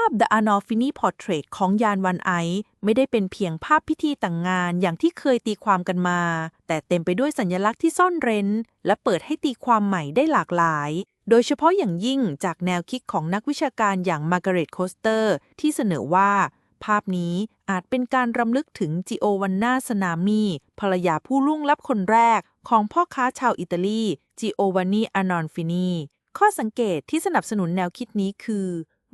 าพ The Anolfini Portrait ของยานวันไอไม่ได้เป็นเพียงภาพพิธีแต่งงานอย่างที่เคยตีความกันมา แต่เต็มไปด้วยสัญลักษณ์ที่ซ่อนเร้น และเปิดให้ตีความใหม่ได้หลากหลาย โดยเฉพาะอย่างยิ่งจากแนวคิดของนักวิชาการอย่างมาร์กาเร็ตโคสเตอร์ ที่เสนอว่า ภาพนี้อาจเป็นการรำลึกถึงจิโอวันนาสนามีภรรยาผู้ล่วงลับคนแรก ของพ่อค้าชาวอิตาลีจิโอวานนีอานอนฟินีข้อสังเกตที่สนับสนุนแนวคิดนี้คือ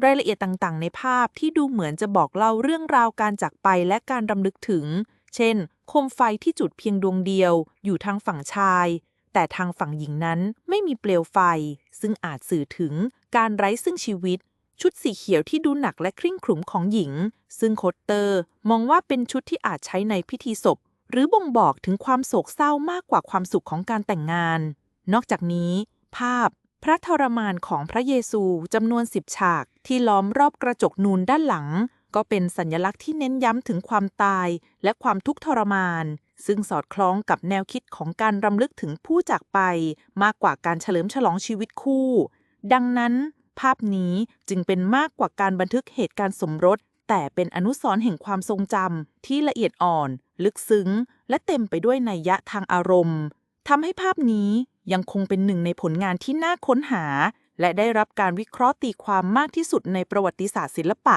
รายละเอียดต่างๆ ในภาพที่ดูเหมือนจะบอกเล่าเรื่องราวการจากไปและการรำลึกถึง เช่น โคมไฟที่จุดเพียงดวงเดียว อยู่ทางฝั่งชาย แต่ทางฝั่งหญิงนั้นไม่มีเปลวไฟ ซึ่งอาจสื่อถึงการไร้ซึ่งชีวิต ชุดสีเขียวที่ดูหนักและคริ่งขรึมของหญิง ซึ่งโคตเตอร์ มองว่าเป็นชุดที่อาจใช้ในพิธีศพ หรือบ่งบอกถึงความโศกเศร้ามากกว่าความสุขของการแต่งงาน นอกจากนี้ ภาพ พระทรมานของพระเยซูจำนวนสิบฉากที่ล้อมรอบกระจกนูนด้านหลัง ก็เป็นสัญลักษณ์ที่เน้นย้ำถึงความตายและความทุกข์ทรมาน ซึ่งสอดคล้องกับแนวคิดของการรำลึกถึงผู้จากไป มากกว่าการเฉลิมฉลองชีวิตคู่ ดังนั้น ภาพนี้จึงเป็นมากกว่าการบันทึกเหตุการณ์สมรส แต่เป็นอนุสรณ์แห่งความทรงจำที่ละเอียดอ่อน ลึกซึ้ง และเต็มไปด้วยนัยยะทางอารมณ์ทำให้ภาพนี้ ยังคงเป็นหนึ่งในผลงานที่น่าค้นหา และได้รับการวิเคราะห์ตีความมากที่สุดในประวัติศาสตร์ศิลปะ